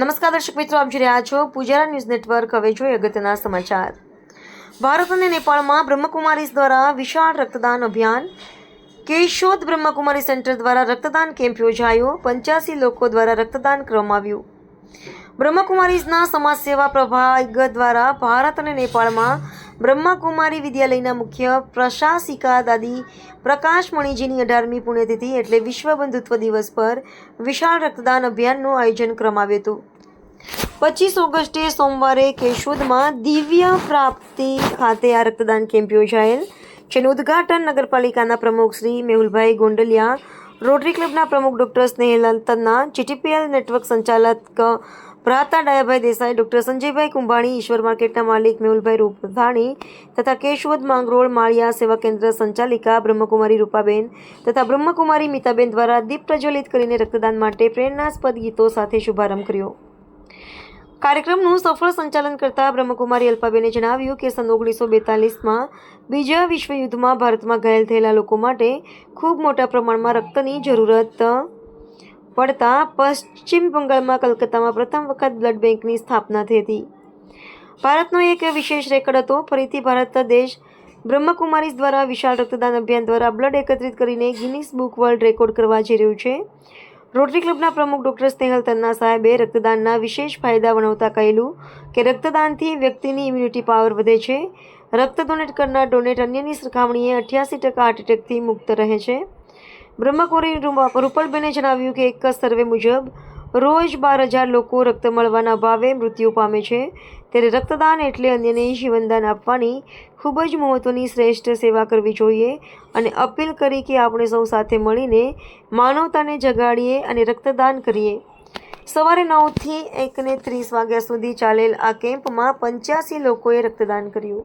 નમસ્કાર દર્શક મિત્રો, આપ જોઈ રહ્યા છો પૂજારા ન્યૂઝ નેટવર્ક. હવે જોઈએ અગત્યના સમાચાર. ભારત અને નેપાળમાં બ્રહ્મકુમારીઝ દ્વારા વિશાળ રક્તદાન અભિયાન. કેશોદ બ્રહ્મકુમારી સેન્ટર દ્વારા રક્તદાન કેમ્પ યોજાયો. પંચ્યાસી લોકો દ્વારા રક્તદાન કરવામાં આવ્યું. બ્રહ્મકુમારીઝના સમાજ સેવા પ્રભાગ દ્વારા ભારત અને નેપાળમાં બ્રહ્માકુમારી વિદ્યાલયના મુખ્ય પ્રશાસિકા દાદી પ્રકાશમણીજીની અઢારમી પુણ્યતિથિ એટલે વિશ્વ બંધુત્વ દિવસ પર વિશાળ રક્તદાન અભિયાનનું આયોજન કરવામાં હતું. પચીસ ઓગસ્ટે સોમવારે કેશોદમાં દિવ્ય પ્રાપ્તિ ખાતે આ રક્તદાન કેમ્પ યોજાયેલ, જેનું ઉદ્ઘાટન નગરપાલિકાના પ્રમુખ શ્રી મેહુલભાઈ ગોંડલિયા, રોટરી ક્લબના પ્રમુખ doctor Snehlal Tanna, GTPL network સંચાલક ભ્રાતા ડાયાભાઈ દેસાઈ, ડોક્ટર સંજયભાઈ કુંભાણી, ઈશ્વર માર્કેટના માલિક મેહુલભાઈ રૂપધાણી તથા કેશવદ માંગરોળ, માળિયા સેવા કેન્દ્ર સંચાલિકા બ્રહ્મકુમારી રૂપાબેન તથા બ્રહ્મકુમારી મિતાબેન દ્વારા દીપ પ્રજ્વલિત કરીને રક્તદાન માટે પ્રેરણાસ્પદ ગીતો સાથે શુભારંભ કર્યો. કાર્યક્રમનું સફળ સંચાલન કરતા બ્રહ્મકુમારી અલ્પાબેને જણાવ્યું કે સન ઓગણીસો બેતાલીસમાં બીજા વિશ્વયુદ્ધમાં ભારતમાં ઘાયલ થયેલા લોકો માટે ખૂબ મોટા પ્રમાણમાં રક્તની જરૂરત પડતા પશ્ચિમ બંગાળમાં કલકત્તામાં પ્રથમ વખત બ્લડ બેંકની સ્થાપના થઈ હતી. ભારતનો એક વિશેષ રેકોર્ડ હતો. ફરીથી ભારત દેશ બ્રહ્મકુમારીઝ દ્વારા વિશાળ રક્તદાન અભિયાન દ્વારા બ્લડ એકત્રિત કરીને ગિનિસ બુક વર્લ્ડ રેકોર્ડ કરવા જઈ રહ્યું છે. રોટરી ક્લબના પ્રમુખ ડૉક્ટર સ્નેહલ તન્ના સાહેબે રક્તદાનના વિશેષ ફાયદા વર્ણવતા કહેલું કે રક્તદાનથી વ્યક્તિની ઇમ્યુનિટી પાવર વધે છે. રક્ત ડોનેટ કરનાર ડોનેટ અન્યની સરખામણીએ અઠ્યાસી ટકા હાર્ટ એટેકથી મુક્ત રહે છે. બ્રહ્મકોરી રૂપલબેને જણાવ્યું કે એક સર્વે મુજબ રોજ બાર હજાર લોકો રક્ત મળવાના અભાવે મૃત્યુ પામે છે. ત્યારે રક્તદાન એટલે અન્યને જીવનદાન આપવાની ખૂબ જ મહત્ત્વની શ્રેષ્ઠ સેવા કરવી જોઈએ અને અપીલ કરી કે આપણે સૌ સાથે મળીને માનવતાને જગાડીએ અને રક્તદાન કરીએ. સવારે નવથી એકને ત્રીસ વાગ્યા સુધી ચાલેલ આ કેમ્પમાં પંચ્યાસી લોકોએ રક્તદાન કર્યું.